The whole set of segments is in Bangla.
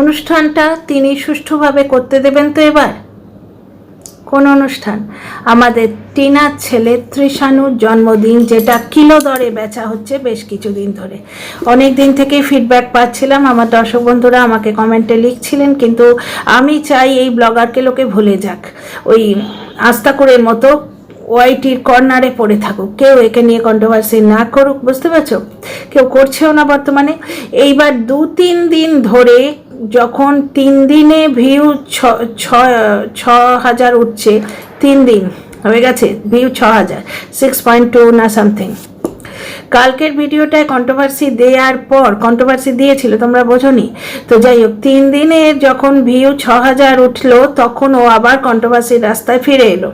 অনুষ্ঠানটা তিনি সুষ্ঠুভাবে করতে দেবেন তো এবার? কোন অনুষ্ঠান? আমাদের টিনার ছেলে ত্রিশানুর জন্মদিন, যেটা কিলো দরে বেচা হচ্ছে বেশ কিছুদিন ধরে। অনেক দিন থেকেই ফিডব্যাক পাচ্ছিলাম, আমার দর্শক বন্ধুরা আমাকে কমেন্টে লিখছিলেন, কিন্তু আমি চাই এই ব্লগারকে লোকে ভুলে যাক। ওই আস্থা করে মতো ওয়াইটির কর্নারে পড়ে থাকুক। কেউ একে নিয়ে কন্ট্রোভার্সি না করুক, বুঝতে পারছ? কেউ করছেও না বর্তমানে। এইবার দু তিন দিন ধরে যখন তিন দিনে ভিউ ছ হাজার উঠছে, তিন দিন, হয়ে গেছে, ভিউ ছ হাজার সিক্স পয়েন্ট টু না সামথিং কালকের ভিডিওটায় কন্ট্রোভার্সি দেওয়ার পর কন্ট্রোভার্সি দিয়েছিল, তোমরা বোঝনি? তো যাই হোক তিন দিনে যখন ভিউ ছ হাজার উঠল, তখন ও আবার কন্ট্রোভার্সির রাস্তায় ফিরে এলো।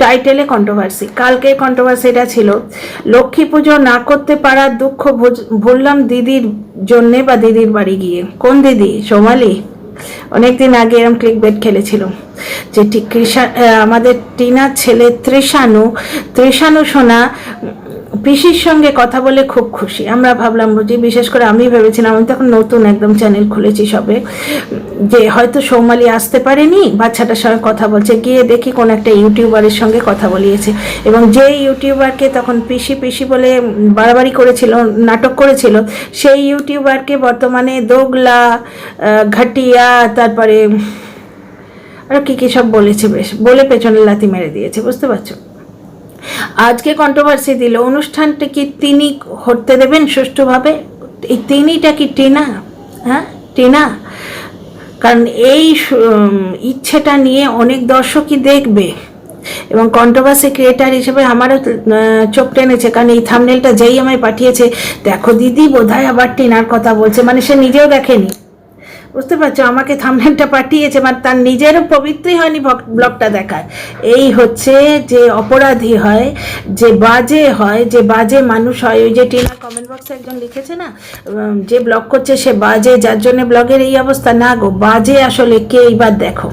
টাইটেলে কন্ট্রোভার্সি কালকের কন্ট্রোভার্সিটা ছিল। লক্ষ্মী পুজো না করতে পারার দুঃখ ভুললাম দিদির জন্যে বা দিদির বাড়ি গিয়ে। কোন দিদি? সোমালি? অনেকদিন আগে এরম ক্লিক বেট খেলেছিল যে আমাদের টিনার ছেলে ত্রিশানু ত্রিশানু সোনা পিসির সঙ্গে কথা বলে খুব খুশি। আমরা ভাবলাম বুঝি, বিশেষ করে আমি ভেবেছিলাম, আমি তখন নতুন একদম চ্যানেল খুলেছি সবে, যে হয়তো সৌমালি আসতে পারেনি, বাচ্চাটার সঙ্গে কথা বলছে, গিয়ে দেখি কোন একটা ইউটিউবারের সঙ্গে কথা বলিয়েছে। এবং যে ইউটিউবারকে তখন পিসি পিসি বলে বাড়াবাড়ি করেছিল, নাটক করেছিল, সেই ইউটিউবারকে বর্তমানে দোগলা ঘাটিয়া, তারপরে আরও কী কী সব বলেছে বেশ, বলে পেছনে লাথি মেরে দিয়েছে, বুঝতে পারছ? আজকে কন্ট্রোভার্সি দিল। অনুষ্ঠানটা কি তিনি হতে দেবেন সুষ্ঠুভাবে? এই তিনিটা কি টেনা? হ্যাঁ টেনা? কারণ এই ইচ্ছেটা নিয়ে অনেক দর্শকই দেখবে। এবং কন্ট্রোভার্সি ক্রিয়েটার হিসেবে আমারও চোখ টেনেছে। কারণ এই থামনেলটা যেই আমায় পাঠিয়েছে, দেখো দিদি বোধহয় আবার টিনার কথা বলছে। মানে সে নিজেও দেখেনি। বুঝতে পারছ? আমাকে থামনেলটা পাঠিয়েছে মানে তার নিজেরও পবিত্রই হয়নি ব্লগটা দেখার। এই হচ্ছে যে অপরাধী হয়, যে বাজে হয়, যে বাজে মানুষ হয়, ওই যে টিনা কমেন্ট বক্সে একজন লিখেছে না যে ব্লগ করছে সে বাজে, যার জন্য ব্লগের এই অবস্থা? না গো, বাজে আসলে কে? এইবার দেখো।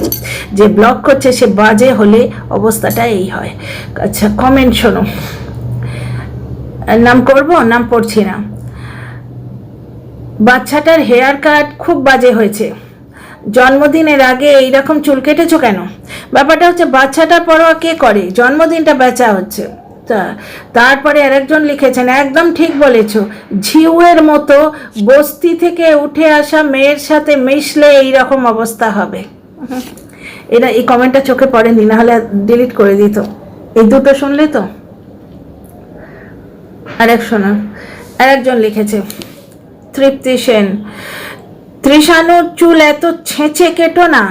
যে ব্লগ করছে সে বাজে হলে অবস্থাটা এই হয়। আচ্ছা কমেন্ট শোনো। নাম করব? নাম পড়ছি না। বাচ্চাটার হেয়ার কাট খুব বাজে হয়েছে। জন্মদিনের আগে এইরকম চুল কেটেছো কেন? ব্যাপারটা হচ্ছে বাচ্চাটার পরোয়া কে করে? জন্মদিনটা বেচা হচ্ছে। তা, তারপরে আরেকজন লিখেছেন, একদম ঠিক বলেছ। ঝিউয়ের মতো বস্তি থেকে উঠে আসা মেয়ের সাথে মিশলে এইরকম অবস্থা হবে। এটা এই কমেন্টটা চোখে পড়েনি নাহলে ডিলিট করে দিত। এই দুটো শুনলে তো? আরেক শোনা আরেকজন লিখেছে তৃপ্তি সেন। ত্রিশানুর চুল এত ছেঁচে কেটো না।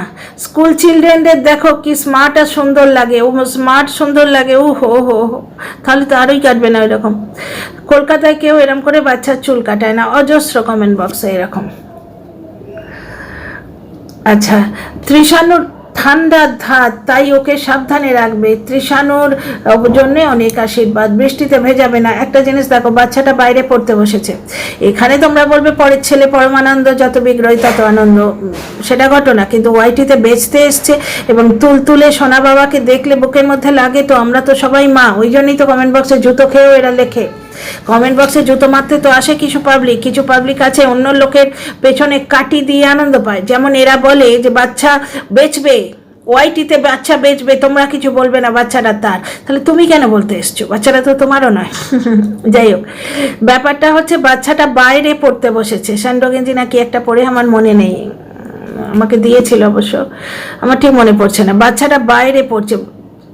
স্কুল চিলড্রেনদের দেখো কি স্মার্ট আর সুন্দর লাগে। ও স্মার্ট, সুন্দর লাগে। ও হো হো হো তাহলে তো আরোই কাটবে না ওইরকম। কলকাতায় কেউ এরকম করে বাচ্চার চুল কাটায় না। অজস্র কমেন্ট বক্সে এরকম। আচ্ছা ত্রিশানুর ঠান্ডার ধাত, তাই ওকে সাবধানে রাখবে। ত্রিশানুর জন্য অনেক আশীর্বাদ। বৃষ্টিতে ভেজাবে না। একটা জিনিস দেখো, বাচ্চাটা বাইরে পড়তে বসেছে। এখানে তোমরা বলবে, পরের ছেলে পরমানন্দ, যত বিগ্রহী তত আনন্দ। সেটা ঘটনা, কিন্তু ওয়াইটিতে বেচতে এসছে এবং তুল তুলে সোনা বাবাকে দেখলে বুকের মধ্যে লাগে, তো আমরা তো সবাই মা। ওই জন্যই তো কমেন্ট বক্সে জুতো খেয়েও এরা লেখে। কমেন্ট বক্সে জুতো মারতে তো আসে কিছু পাবলিক কিছু পাবলিক আছে, অন্য লোকের পেছনে কাটি দিয়ে আনন্দ পায়। যেমন এরা বলে যে, বাচ্চা বেচবে, ওয়াইটিতে বাচ্চা বেচবে, তোমরা কিছু বলবে না, বাচ্চাটা তার। তাহলে তুমি কেন বলতে এসছো? বাচ্চাটা তো তোমারও নয়। যাই হোক, ব্যাপারটা হচ্ছে বাচ্চাটা বাইরে পড়তে বসেছে। স্যান্ডো গেঞ্জি নাকি একটা পরে আমার মনে নেই। আমাকে দিয়েছিল অবশ্য। আমার ঠিক মনে পড়ছে না। বাচ্চাটা বাইরে পড়ছে।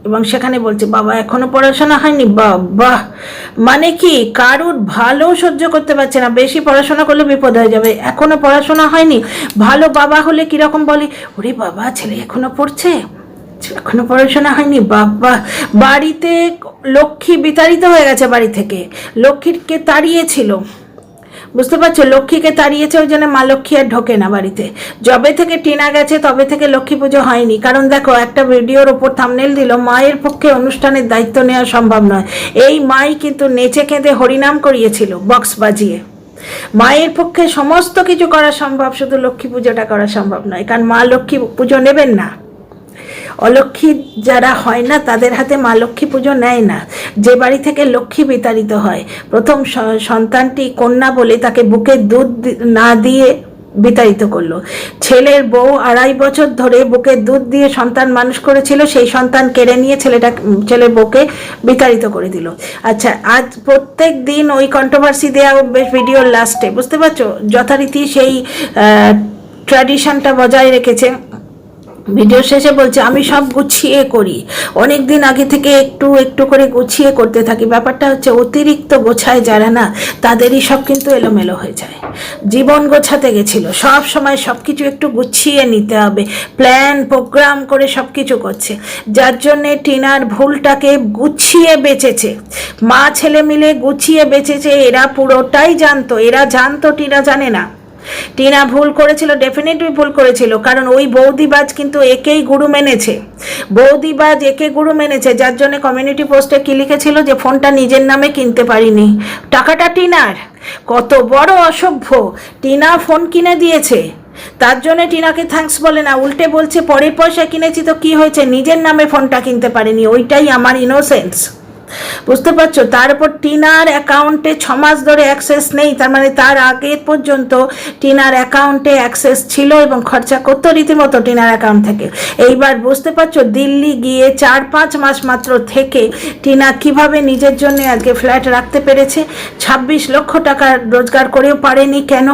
এবং সেখানে বলছে, বাবা, এখনও পড়াশোনা হয়নি? বাবা মানে কি, কারুর ভালো সহ্য করতে পারছে না। বেশি পড়াশোনা করলে বিপদ হয়ে যাবে। এখনও পড়াশোনা হয়নি? ভালো বাবা হলে কীরকম বলে? ওরে বাবা, ছেলে এখনও পড়ছে? এখনও পড়াশোনা হয়নি? বাবা বাড়িতে লক্ষ্মী বিতাড়িত হয়ে গেছে বাড়ি থেকে। লক্ষ্মীকে তাড়িয়েছিল? বুঝতে পারছ? লক্ষ্মীকে তাড়িয়েছে, ওই জন্য মা লক্ষ্মী আর ঢোকে না বাড়িতে। যবে থেকে টিনা গেছে, তবে থেকে লক্ষ্মী পুজো হয়নি। কারণ দেখো, একটা ভিডিওর ওপর থামনেল দিল, মায়ের পক্ষে অনুষ্ঠানের দায়িত্ব নেওয়া সম্ভব নয়। এই মাই কিন্তু নেচে কেঁদে হরিনাম করিয়েছিল, বক্স বাজিয়ে। মায়ের পক্ষে সমস্ত কিছু করা সম্ভব, শুধু লক্ষ্মী পুজোটা করা সম্ভব নয়, কারণ মা লক্ষ্মী পুজো নেবেন না। অলক্ষ্মী যারা হয় না, তাদের হাতে মা লক্ষ্মী পুজো নেয় না। যে বাড়ি থেকে লক্ষ্মী বিতাড়িত হয়, প্রথম সন্তানটি কন্যা বলে তাকে বুকে দুধ না দিয়ে বিতাড়িত করল। ছেলের বউ আড়াই বছর ধরে বুকে দুধ দিয়ে সন্তান মানুষ করেছিল, সেই সন্তান কেড়ে নিয়ে ছেলেটা, ছেলের বউকে বিতাড়িত করে দিল। আচ্ছা আজ প্রত্যেক দিন ওই কন্ট্রোভার্সি দেওয়া বেশ ভিডিওর লাস্টে বুঝতে পারছ? যথারীতি সেই ট্র্যাডিশনটা বজায় রেখেছে। ভিডিও শেষে বলছে, আমি সব গুছিয়ে করি। অনেক দিন আগে থেকে একটু একটু করে গুছিয়ে করতে থাকি। ব্যাপারটা হচ্ছে অতিরিক্ত গোছায় যারা না, তাদেরই সব কিন্তু এলোমেলো হয়ে যায়। জীবন গোছাতে গেছিল। সব সময় সব কিছু একটু গুছিয়ে নিতে হবে। প্ল্যান, প্রোগ্রাম করে সব কিছু করছে। যার জন্যে টিনার ভুলটাকে গুছিয়ে বেঁচেছে। মা ছেলে মিলে গুছিয়ে বেঁচেছে, এরা পুরোটাই জানতো। এরা জানতো, টিনা জানে না। টিনা ভুল করেছিল ডেফিনেটলি ভুল করেছিল, কারণ ওই বৌদিবাজ কিন্তু একেই গুরু মেনেছে। বৌদিবাজ একে গুরু মেনেছে, যার জন্য কমিউনিটি পোস্টে কি লিখেছিল যে, ফোনটা নিজের নামে কিনতে পারিনি। টাকাটা টিনার। কত বড় অসভ্য। টিনা ফোন কিনে দিয়েছে। তার জন্য টিনাকে থ্যাঙ্কস বলে না, উল্টে বলছে, পরের পয়সা কিনেছি তো কি হয়েছে? নিজের নামে ফোনটা কিনতে পারিনি। ওইটাই আমার ইনোসেন্স বুঝতে পারছ? তার তারপর টিনার অ্যাকাউন্টে ছ মাস ধরে অ্যাক্সেস নেই, তার মানে তার আগে পর্যন্ত টিনার অ্যাকাউন্টে অ্যাক্সেস ছিল এবং খরচা করতো রীতিমতো টিনার অ্যাকাউন্ট থেকে। এইবার বুঝতে পারছ, দিল্লি গিয়ে চার পাঁচ মাস মাত্র থেকে টিনা কীভাবে নিজের জন্য আজকে ফ্ল্যাট রাখতে পেরেছে? ছাব্বিশ লক্ষ টাকা রোজগার করেও পারেনি কেন?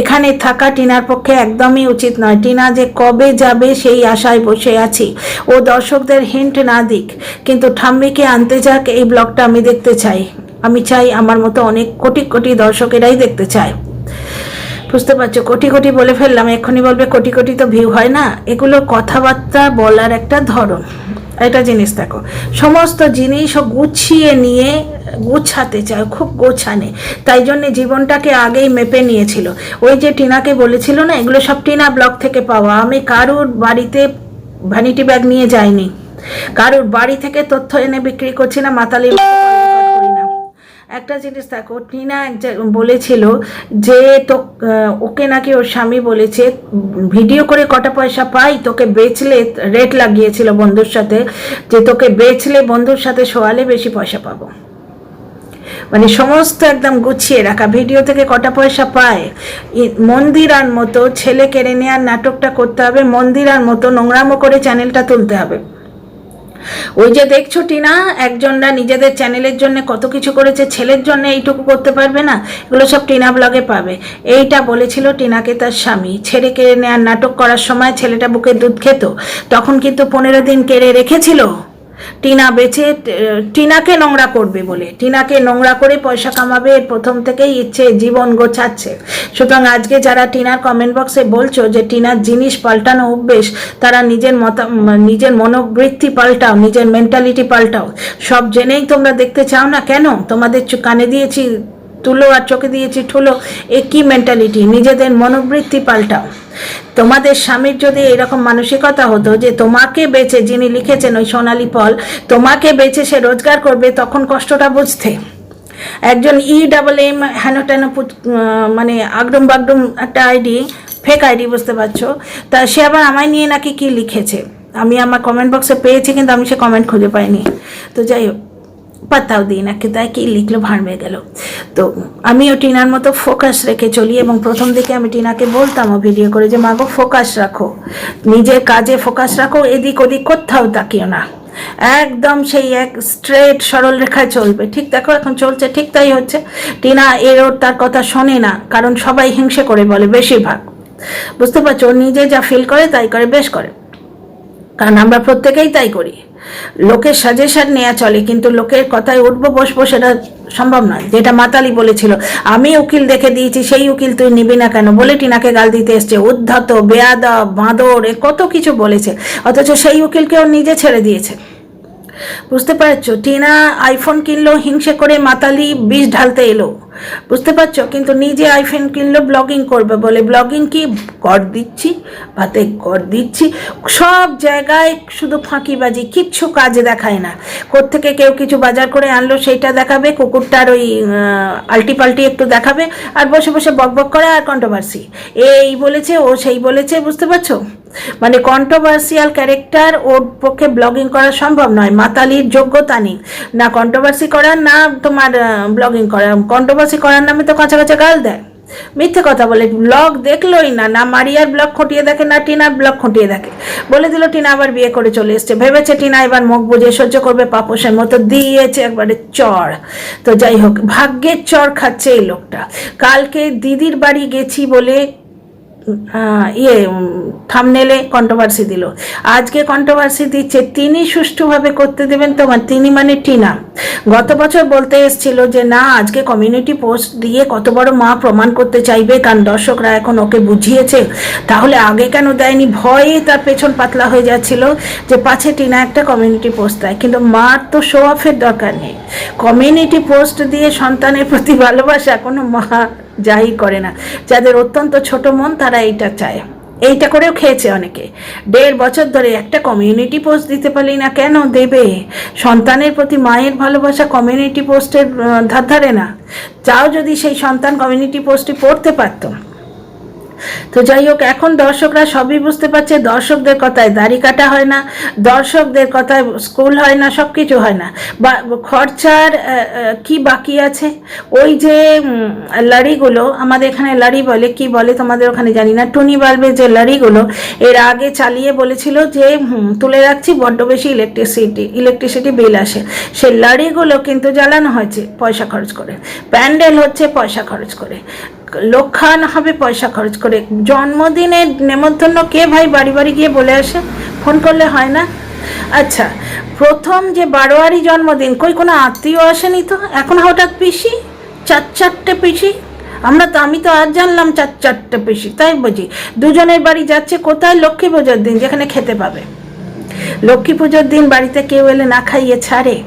এখানে থাকা টিনার পক্ষে একদমই উচিত নয়। টিনা যে কবে যাবে সেই আশায় বসে আছি। ও দর্শকদের হিন্ট না দিক, কিন্তু ঠাম্মিকে আনতে যাক এই ব্লগটা আমি দেখতে চাই। আমি চাই আমার মতো অনেক কোটি কোটি দর্শকেরাই দেখতে চায়। বুঝতে পারছ? কোটি কোটি বলে ফেললাম, এক্ষুনি বলবে কোটি কোটি তো ভিউ হয় না? এগুলো কথাবার্তা বলার একটা ধরন। একটা জিনিস দেখো, সমস্ত জিনিস গুছিয়ে নিয়ে, গুছাতে চায়, খুব গোছানে। তাই জন্য জীবনটাকে আগেই মেপে নিয়েছিল। ওই যে টিনাকে বলেছিল না, এগুলো সব টিনা ব্লক থেকে পাওয়া। আমি কারুর বাড়িতে ভ্যানিটি ব্যাগ নিয়ে যাইনি। কারুর বাড়ি থেকে তথ্য এনে বিক্রি করছি না মাতালি একটা জিনিস দেখো, টিনা বলেছিল যে তো ওকে নাকি ওর স্বামী বলেছে, ভিডিও করে কটা পয়সা পাই, তোকে বেচলে রেট লাগিয়েছিল বন্ধুর সাথে, যে তোকে বেচলে বন্ধুর সাথে শোয়ালে বেশি পয়সা পাবো। মানে সমস্ত একদম গুছিয়ে রাখা, ভিডিও থেকে কটা পয়সা পায়। মন্দিরার মতো ছেলে কেড়ে নেওয়ার নাটকটা করতে হবে, মন্দিরার মতো নোংরামো করে চ্যানেলটা তুলতে হবে। ওই যে দেখছ টিনা, একজনরা নিজেদের চ্যানেলের জন্য কত কিছু করেছে, ছেলের জন্য এইটুকু করতে পারবে না? এগুলো সব টিনা ব্লগে পাবে। এইটা বলেছিল টিনাকে তার স্বামী। ছেড়ে কেড়ে নেওয়ার নাটক করার সময় ছেলেটা বুকে দুধ খেত। তখন কিন্তু পনেরো দিন কেড়ে রেখেছিল। টিনা বেছে, টিনাকে নোংরা করবে বলে। টিনাকে নোংরা করে পয়সা কামাবে প্রথম থেকেই ইচ্ছে জীবন গোছাচ্ছে। সুতরাং আজকে যারা টিনার কমেন্ট বক্সে বলছো যে টিনার জিনিস পাল্টানো অভ্যেস, তারা নিজের মত, নিজের মনোবৃত্তি পাল্টাও, নিজের মেন্টালিটি পাল্টাও। সব জেনেই তোমরা দেখতে চাও না কেন? তোমাদের কানে দিয়েছি তুলো আর চোখে দিয়েছি ঠুলো, এ কি মেন্টালিটি নিজেদের মনোবৃত্তি পাল্টাও। তোমাদের স্বামীর যদি এরকম মানসিকতা হতো যে তোমাকে বেচে যিনি লিখেছেন ওই সোনালি পল, তোমাকে বেচে সে রোজগার করবে, তখন কষ্টটা বুঝতে। একজন ই ডাবল এম হেন টেন মানে আগডুম বাগডুম একটা আইডি ফেক আইডি বুঝতে পারছ। তা সে আবার আমায় নিয়ে নাকি কি লিখেছে? আমি আমার কমেন্ট বক্সে পেয়েছি, কিন্তু আমি সে কমেন্ট খুঁজে পাইনি। তো যাই হোক। পাত্তাও দিই না কে তাই কি লিখলো ভাড়বে গেল। তো আমিও টিনার মতো ফোকাস রেখে চলি এবং প্রথম দিকে আমি টিনাকে বলতাম ভিডিও করে যে, মাগো ফোকাস রাখো। নিজের কাজে ফোকাস রাখো, এদিক ওদিক কোথাও তাকিও না। একদম সেই এক স্ট্রেট সরল রেখায় চলবে। ঠিক দেখো, এখন চলছে, ঠিক তাই হচ্ছে। টিনা এর ওর তার কথা শোনে না, কারণ সবাই হিংসে করে বলে বেশিরভাগ। বুঝতে পারছ নিজে যা ফিল করে, তাই করে, বেশ করে। কারণ আমরা প্রত্যেকেই তাই করি। লোকের সাজেশন নেওয়া চলে, কিন্তু লোকের কথায় উঠবো বসবো সেটা সম্ভব নয়। যেটা মাতালি বলেছিল, আমি উকিল দেখে দিয়েছি, সেই উকিল তুই নিবি না কেন? বলে টিনাকে গাল দিতে এসছে। উদ্ধত বেয়াদা বাঁদর, এ কত কিছু বলেছে, অথচ সেই উকিলকেও নিজে ছেড়ে দিয়েছে। বুঝতে পারছ? টিনা আইফোন কিনলো, হিংসে করে মাতালি বিষ ঢালতে এলো। বুঝতে পারছ? কিন্তু নিজে আইফোন কিনলো ব্লগিং করবে বলে। ব্লগিং কি? কর দিচ্ছি, ভাতে কর দিচ্ছি। সব জায়গায় শুধু ফাঁকিবাজি, কিচ্ছু কাজে দেখায় না। কোত্থেকে কেউ কিছু বাজার করে আনলো, সেইটা দেখাবে কুকুরটার ওই আলটি পাল্টি একটু দেখাবে, আর বসে বসে বকবক করে আর কন্ট্রোভার্সি এই বলেছে, ও সেই বলেছে, বুঝতে পারছ? মানে কন্ট্রোভার্সিয়াল ক্যারেক্টার ওর পক্ষে ব্লগিং করা সম্ভব নয়। মাতালির যোগ্যতা নেই। না কন্ট্রোভার্সি করার, না তোমার ব্লগিং করার। কন্ট্রোভার্সি করার নামে তো কাঁচা কাঁচা গাল দেয়। মিথ্যে কথা বলে ব্লগ দেখলোই না। না মারিয়ার ব্লগ খটিয়ে দেখে, না টিনার ব্লগ খটিয়ে দেখে। বলে দিল, টিনা আবার বিয়ে করে চলে এসছে। ভেবেছে টিনা এবার মুখ বুঝে সহ্য করবে, পাপোশের মতো দিয়েছে একবারে চর। তো যাই হোক, ভাগ্যের চর খাচ্ছে এই লোকটা। কালকে দিদির বাড়ি গেছি বলে ইয়ে থামনেলে কন্ট্রোভার্সি দিল। আজকে কন্ট্রোভার্সি দিচ্ছে, তিনি সুষ্ঠুভাবে করতে দেবেন তোমার, তিনি মানে টিনা। গত বছর বলতে এসেছিল যে, না, আজকে কমিউনিটি পোস্ট দিয়ে কত বড় মা প্রমাণ করতে চাইবে, কারণ দর্শকরা এখন ওকে বুঝিয়েছে। তাহলে আগে কেন দেয়নি? ভয়ে তার পেছন পাতলা হয়ে যাচ্ছিল যে, পাছে টিনা একটা কমিউনিটি পোস্ট দেয়। কিন্তু মার তো শো অফের দরকার নেই। কমিউনিটি পোস্ট দিয়ে সন্তানের প্রতি ভালোবাসা, কোনো মা যাই করে না। যাদের অত্যন্ত ছোট মন, তারা এইটা চায়। এইটা করেও খেয়েছে অনেকে। দেড় বছর ধরে একটা কমিউনিটি পোস্ট দিতে পারলি না কেন দেবে? সন্তানের প্রতি মায়ের ভালোবাসা কমিউনিটি পোস্টের ধার ধারে না। চাও যদি সেই সন্তান কমিউনিটি পোস্টটি পড়তে পারতো। তো যাই হোক, এখন দর্শকরা সবই বুঝতে পারছে, দর্শকদের কথায় দাড়ি কাটা হয় না, দর্শকদের কথায় স্কুল হয় না সব কিছু হয় না। বা খরচার কি বাকি আছে? ওই যে লাড়িগুলো, আমাদের এখানে লাড়ি বলে, কি বলে তোমাদের ওখানে জানি না। টুনি বাল্বের যে লাড়িগুলো, এর আগে চালিয়ে বলেছিল যে তুলে রাখছি, বড্ড বেশি ইলেকট্রিসিটি ইলেকট্রিসিটি বিল আসে। সেই লাড়িগুলো কিন্তু জ্বালানো হয়েছে, পয়সা খরচ করে। প্যান্ডেল হচ্ছে পয়সা খরচ করে। লোক খাওয়ানো হবে, পয়সা খরচ করে। জন্মদিনে নেমন্তন্ন কে ভাই? বাড়ি বাড়ি গিয়ে বলে আসে। ফোন করলে হয় না। আচ্ছা প্রথম যে বারোয়ারি জন্মদিন, কই কোনো আত্মীয় আসেনি তো? এখন হঠাৎ পিসি? চার চারটে পিসি? আমরা তো, আমি তো আজ জানলাম চার চারটে পিসি, তাই বুঝি। দুজনের বাড়ি যাচ্ছে কোথায়? লক্ষ্মী পুজোর দিন, যেখানে খেতে পাবে। লক্ষ্মী পুজোর দিন বাড়িতে কেউ এলে না খাইয়ে ছাড়ে।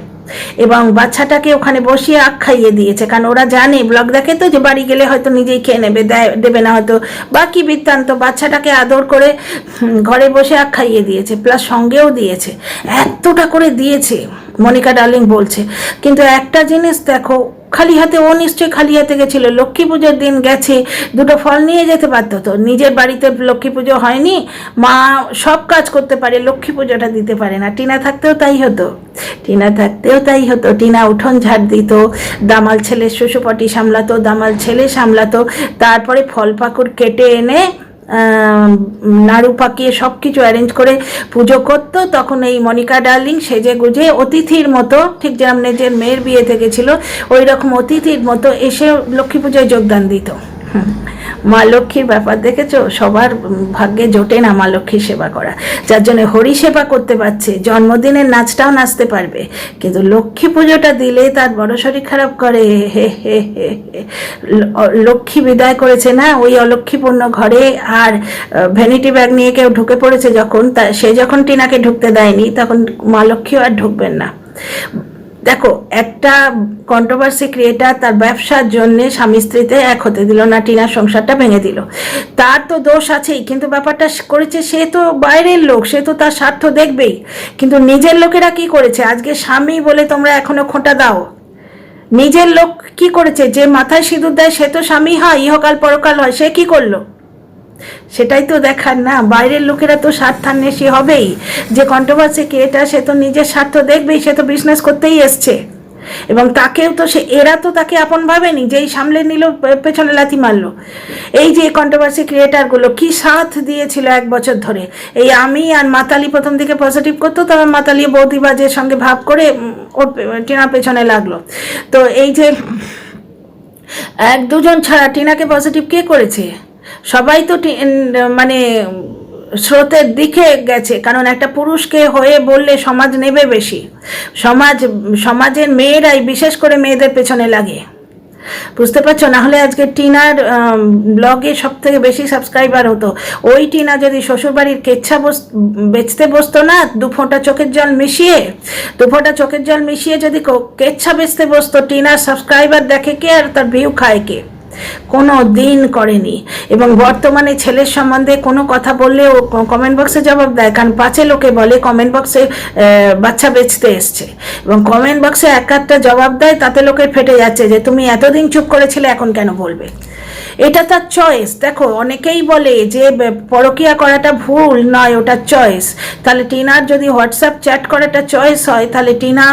এবং বাচ্চাটাকে ওখানে বসিয়ে আখ খাইয়ে দিয়েছে। কারণ ওরা জানে, ব্লগ দেখে তো যে বাড়ি গেলে হয়তো নিজেই খেয়ে নেবে দেবে না হয়তো। বাকি বৃত্তান্ত বাচ্চাটাকে আদর করে ঘরে বসে আখ খাইয়ে দিয়েছে প্লাস সঙ্গেও দিয়েছে। এতটা করে দিয়েছে, মনিকা ডার্লিং বলছে। কিন্তু একটা জিনিস দেখো খালি হাতে, ও নিশ্চয়ই খালি হাতে গেছিল। লক্ষ্মী পুজোর দিন গেছে, দুটো ফল নিয়ে যেতে পারতো তো। নিজের বাড়িতে লক্ষ্মী পুজো হয়নি, মা সব কাজ করতে পারে, লক্ষ্মী পুজোটা দিতে পারে না। টিনা থাকতেও তাই হতো। টিনা থাকতেও তাই হতো। টিনা উঠোন ঝাড় দিত, দামাল ছেলে শ্বশুরপটি সামলাতো, দামাল ছেলে সামলাতো, তারপরে ফল পাকুড় কেটে এনে নাড়ু পাকিয়ে সব কিছু অ্যারেঞ্জ করে পুজো করতো তখন এই মনিকা ডার্লিং সেজে গুজে অতিথির মতো, ঠিক যেমন নিজের মেয়ের বিয়ে থেকে ছিল ওই রকম অতিথির মতো এসে লক্ষ্মী পুজোয় যোগদান দিত। মা লক্ষ্মীর ব্যাপার দেখেছ? সবার ভাগ্যে জোটে না মা লক্ষ্মীর সেবা করা। যার জন্য হরি সেবা করতে পারছে, জন্মদিনের নাচটাও নাচতে পারবে। কিন্তু লক্ষ্মী পুজোটা দিলে তার বড় শরীর খারাপ করে। হে হে হে। লক্ষ্মী বিদায় করেছে না? ওই অলক্ষ্মীপূর্ণ ঘরে আর ভ্যানিটি ব্যাগ নিয়ে কেউ ঢুকে পড়েছে যখন? তা, সে যখন টিনাকে ঢুকতে দেয়নি, তখন মা লক্ষ্মীও আর ঢুকবেন না। দেখো, একটা কন্ট্রোভার্সি ক্রিয়েটার তার ব্যবসার জন্য স্বামী স্ত্রীতে এক হতে দিল না, টিনার সংসারটা ভেঙে দিল। তার তো দোষ আছেই, কিন্তু ব্যাপারটা করেছে, সে তো বাইরের লোক, সে তো তার স্বার্থ দেখবেই। কিন্তু নিজের লোকেরা কি করেছে? আজকে স্বামী বলে তোমরা এখনও খোঁটা দাও। নিজের লোক কি করেছে? যে মাথায় সিঁদুর দেয়, সে তো স্বামী হয়, ইহকাল পরকাল হয়, সে কি করল? সেটাই তো দেখার না। বাইরের লোকেরা তো স্বার্থান্বেষী হবেই। যে কন্ট্রোভার্সি ক্রিয়েটার সে তো নিজের স্বার্থ দেখবেই, সে তো বিজনেস করতেই এসছে। এবং তাকেও তো সে, এরা তো তাকে আপন ভাবেনি, যেই সামলে নিল পেছনে লাথি মারলো। এই যে কন্ট্রোভার্সি ক্রিয়েটারগুলো কি সাথ দিয়েছিল এক বছর ধরে? এই আমি আর মাতালি প্রথম দিকে পজিটিভ করতো তবে মাতালি বৌদিবাজের সঙ্গে ভাব করে ওর টিনার পেছনে লাগল। তো এই যে, এক দুজন ছাড়া টিনাকে পজিটিভ কে করেছে? সবাই তো মানে স্রোতের দিকে গেছে, কারণ একটা পুরুষকে হয়ে বললে সমাজ নেবে বেশি। সমাজ, সমাজের মেয়েরাই বিশেষ করে মেয়েদের পেছনে লাগে। বুঝতে পারছ? না হলে আজকে টিনার ব্লগে সব থেকে বেশি সাবস্ক্রাইবার হতো। ওই টিনা যদি শ্বশুরবাড়ির কেচ্ছা বস বেচতে বসতো না, দু ফোঁটা চোখের জল মিশিয়ে, দু ফোঁটা চোখের জল মিশিয়ে যদি কেচ্ছা বেচতে বসতো, টিনার সাবস্ক্রাইবার দেখে কে আর তার ভিউ খায় কে? কোনো দিন করেনি। এবং বর্তমানে ছেলের সম্বন্ধে কোনো কথা বললে ও কমেন্ট বক্সে জবাব দেয়, কারণ পাঁচে লোকে বলে কমেন্ট বক্সে বাচ্চা বেচতে এসছে। এবং কমেন্ট বক্সে এক একটা জবাব দেয়, তাতে লোকের ফেটে যাচ্ছে যে, তুমি এতদিন চুপ করেছিলে, এখন কেন বলবে? এটা তার চয়েস দেখো, অনেকেই বলে যে পরকিয়া করাটা ভুল নয়, ওটা চয়েস তাহলে টিনার যদি হোয়াটসঅ্যাপ চ্যাট করাটা চয়েস হয়, তাহলে টিনা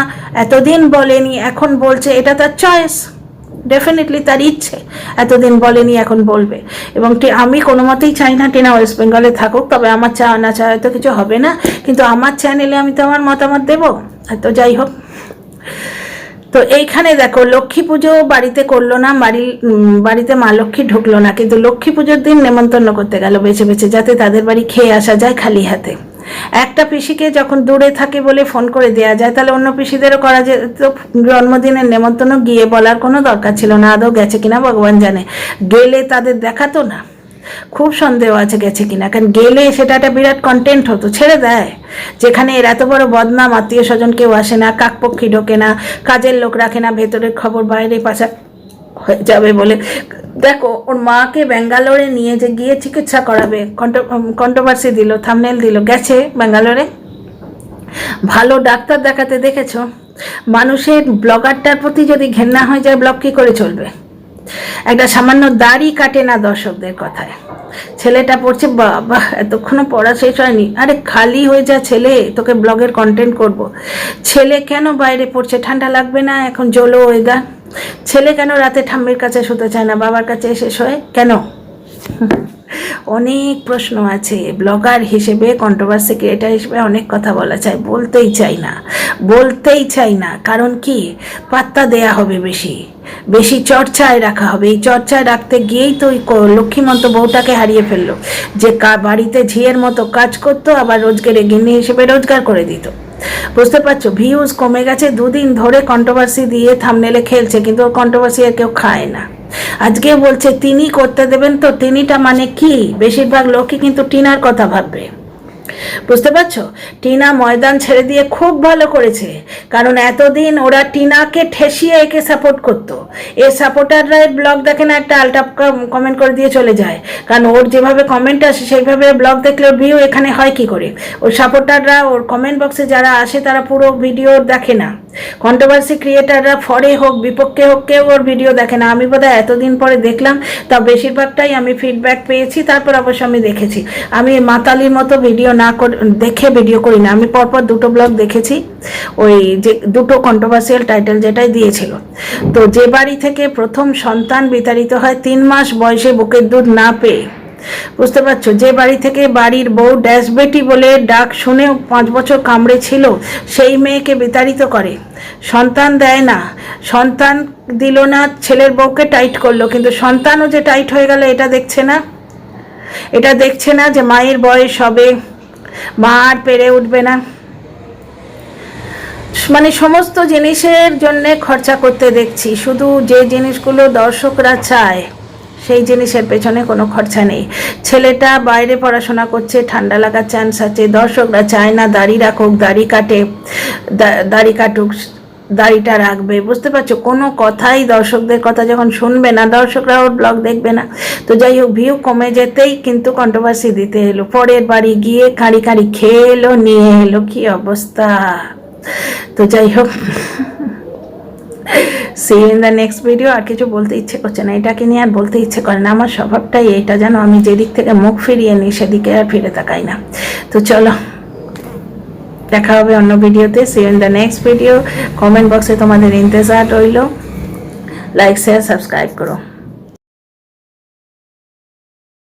এতদিন বলেনি, এখন বলছে, এটা তার চয়েস ডেফিনেটলি তার ইচ্ছে। এতদিন বলেনি, এখন বলবে। এবং আমি কোনো মতেই চাই না টিনা ওয়েস্ট বেঙ্গলে থাকুক, তবে আমার চা, না চা হয়তো কিছু হবে না। কিন্তু আমার চ্যানেলে আমি তো আমার মতামত দেবো। তো যাই হোক। তো এইখানে দেখো, লক্ষ্মী পুজো বাড়িতে করল না, বাড়ি বাড়িতে মা লক্ষ্মী ঢুকলো না। কিন্তু লক্ষ্মী পুজোর দিন নেমন্তন্ন করতে গেল বেছে বেছে, যাতে তাদের বাড়ি খেয়ে আসা যায় খালি হাতে। একটা পিসিকে যখন দূরে থাকে বলে ফোন করে দেওয়া যায়, তাহলে অন্য পিসিদেরও করা যেত। জন্মদিনের নেমন্তন্ন গিয়ে বলার কোনো দরকার ছিল না। আদৌ গেছে কিনা ভগবান জানে। গেলে তাদের দেখাতো না। খুব সন্দেহ আছে গেছে কিনা। কারণ গেলে সেটা একটা বিরাট কন্টেন্ট হতো, ছেড়ে দেয়। যেখানে এর এত বড় বদনাম, আত্মীয় স্বজন কেউ আসে না, কাকপক্ষী ঢোকে না, কাজের লোক রাখে না, ভেতরের খবর বাইরে পাশা হয়ে যাবে বলে। দেখো, ওর মাকে ব্যাঙ্গালোরে নিয়ে যে গিয়ে চিকিৎসা করাবে কন্ট্রোভার্সি দিল থামনেল দিল, গেছে ব্যাঙ্গালোরে? ভালো ডাক্তার দেখাতে দেখেছ? মানুষের ব্লগারটার প্রতি যদি ঘেন্না হয়ে যায়, ব্লগ কী করে চলবে? একটা সামান্য দাড়ি কাটে না দর্শকদের কথায়। ছেলেটা পড়ছে, বাবা এতক্ষণও পড়া শেষ হয়নি। আরে খালি হয়ে যা ছেলে, তোকে ব্লগের কন্টেন্ট করব। ছেলে কেন বাইরে পড়ছে? ঠান্ডা লাগবে না? এখন জলো ওয়েদার ছেলে কেন রাতে ঠাম্মির কাছে শুতে চায় না? বাবার কাছে এসে শোয়? কেন? অনেক প্রশ্ন আছে। ব্লগার হিসেবে কন্ট্রোভার্সি ক্রিয়েটার হিসেবে অনেক কথা বলা চাই বলতেই চাই না। বলতেই চাই না। কারণ কি? পাত্তা দেয়া হবে বেশি। বেশি চর্চায় রাখা হবে। এই চর্চায় রাখতে গিয়েই তো ওই লক্ষ্মীমন্ত বউটাকে হারিয়ে ফেলল। যে বাড়িতে ঝিয়ের মতো কাজ করতো, আবার রোজগারে গিন্নি হিসেবে রোজগার করে দিত। বুঝতে পারছ? ভিউজ কমে গেছে। দুদিন ধরে কন্ট্রোভার্সি দিয়ে থামনেলে খেলছে, কিন্তু কন্ট্রোভার্সি আর কেউ খায় না। আজকে বলছে, তিনি করতে দেবেন তো, তিনিটা মানে কি? বেশিরভাগ লোকই কিন্তু টিনার কথা ভাববে। বুঝতে পারছ? টিনা ময়দান ছেড়ে দিয়ে খুব ভালো করেছে, কারণ এতদিন ওরা টিনাকে ঠেসিয়ে একে সাপোর্ট করতো। এ সাপোর্টাররা ব্লগ দেখে না একটা আলটা কমেন্ট করে দিয়ে চলে যায়। কারণ ওর যেভাবে কমেন্ট আসে, সেইভাবে ব্লগ দেখলে ভিউ এখানে হয় কি করে? ওর সাপোর্টাররা ওর কমেন্ট বক্সে যারা আসে, তারা পুরো ভিডিও দেখে না। কন্ট্রোভার্সি ক্রিয়েটাররা ফরে হোক, বিপক্ষে হোক, কেউ ওর ভিডিও দেখে না। আমি বোধহয় এতদিন পরে দেখলাম তা বেশিরভাগটাই আমি ফিডব্যাক পেয়েছি, তারপর অবশ্য আমি দেখেছি। আমি মাতালির মতো ভিডিও না দেখে ভিডিও করি না। আমি পরপর দুটো ব্লগ দেখেছি, ওই যে দুটো কন্ট্রোভার্সিয়াল টাইটেল যেটাই দিয়েছিল। তো যে বাড়ি থেকে প্রথম সন্তান বিতাড়িত হয়, তিন মাস বয়সে বুকের দুধ না পেয়ে। বুঝতে পারছ? যে বাড়ি থেকে বাড়ির বউ ড্যাশ বেটি বলে ডাক শুনেও পাঁচ বছর কামড়ে ছিল সেই মেয়েকে বিতাড়িত করে। সন্তান দেয় না। সন্তান দিল না, ছেলের বউকে টাইট করল। কিন্তু সন্তানও যে টাইট হয়ে গেল, এটা দেখছে না। এটা দেখছে না যে মায়ের বয়স হবে। মা আর পেরে উঠবে না। মানে সমস্ত জিনিসের জন্য খরচা করতে দেখছি। শুধু যে জিনিসগুলো দর্শকরা চায় সেই জিনিসের পেছনে কোনো খরচা নেই। ছেলেটা বাইরে পড়াশোনা করছে, ঠান্ডা লাগার চান্স আছে, দর্শকরা চায় না দাড়ি রাখুক, দাড়ি কাটে দাড়ি কাটুক, দাড়িটা রাখবে। বুঝতে পারছ? কোনো কথাই দর্শকদের কথা যখন শুনবে না, দর্শকরা ওর ব্লগ দেখবে না। তো যাই হোক ভিউ কমে যেতেই কিন্তু কন্ট্রোভার্সি দিতে এলো। পরের বাড়ি গিয়ে কাঁড়ি কাঁড়ি খেয়ে এলো নিয়ে এলো। কি অবস্থা? তো যাই হোক। See in the next video আর কিছু বলতে ইচ্ছে করছে না। এটাকে নিয়ে আর বলতে ইচ্ছে করে না। আমার স্বভাবটাই এটা যেন আমি যেদিক থেকে মুখ ফিরিয়ে নিই, সেদিকে আর ফিরে তাকাই না। তো চলো, দেখা হবে অন্য ভিডিওতে। See in the next video comment বক্সে তোমাদের ইন্তজার রইল। লাইক শেয়ার সাবস্ক্রাইব করো।